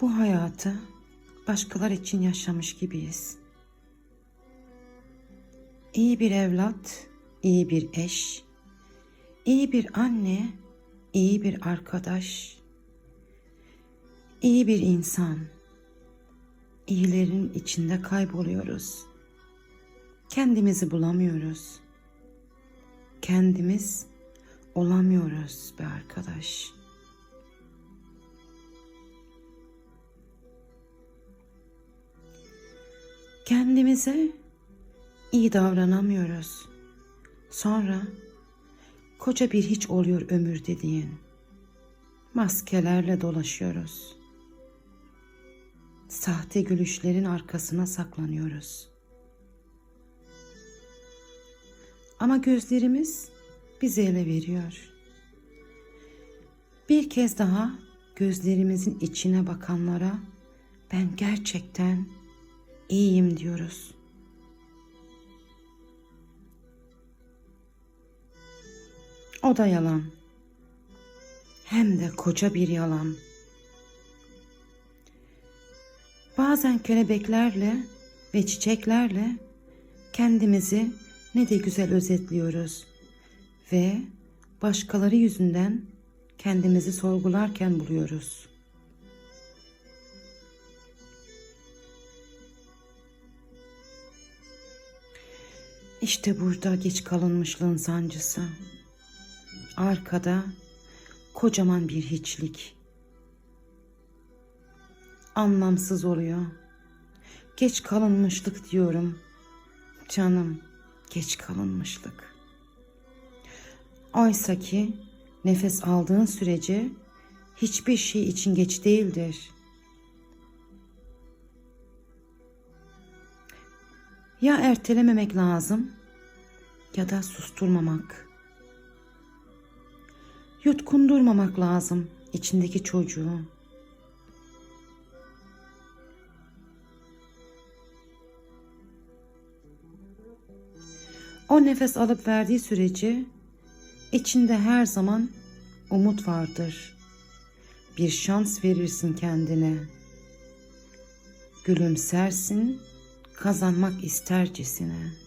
Bu hayatı başkalar için yaşamış gibiyiz. İyi bir evlat, iyi bir eş, iyi bir anne, iyi bir arkadaş, iyi bir insan. İyilerin içinde kayboluyoruz. Kendimizi bulamıyoruz. Kendimiz olamıyoruz be arkadaş. Kendimize iyi davranamıyoruz. Sonra koca bir hiç oluyor ömür dediğin. Maskelerle dolaşıyoruz. Sahte gülüşlerin arkasına saklanıyoruz. Ama gözlerimiz bizi ele veriyor. Bir kez daha gözlerimizin içine bakanlara ben gerçekten iyiyim diyoruz. O da yalan. Hem de koca bir yalan. Bazen kelebeklerle ve çiçeklerle kendimizi ne de güzel özetliyoruz ve başkaları yüzünden kendimizi sorgularken buluyoruz. İşte burada geç kalınmışlığın sancısı. Arkada kocaman bir hiçlik. Anlamsız oluyor. Geç kalınmışlık diyorum. Canım, geç kalınmışlık. Oysa ki nefes aldığın sürece hiçbir şey için geç değildir. Ya ertelememek lazım ya da susturmamak. Yutkundurmamak lazım içindeki çocuğu. O nefes alıp verdiği sürece içinde her zaman umut vardır. Bir şans verirsin kendine. Gülümsersin, kazanmak istercesine.''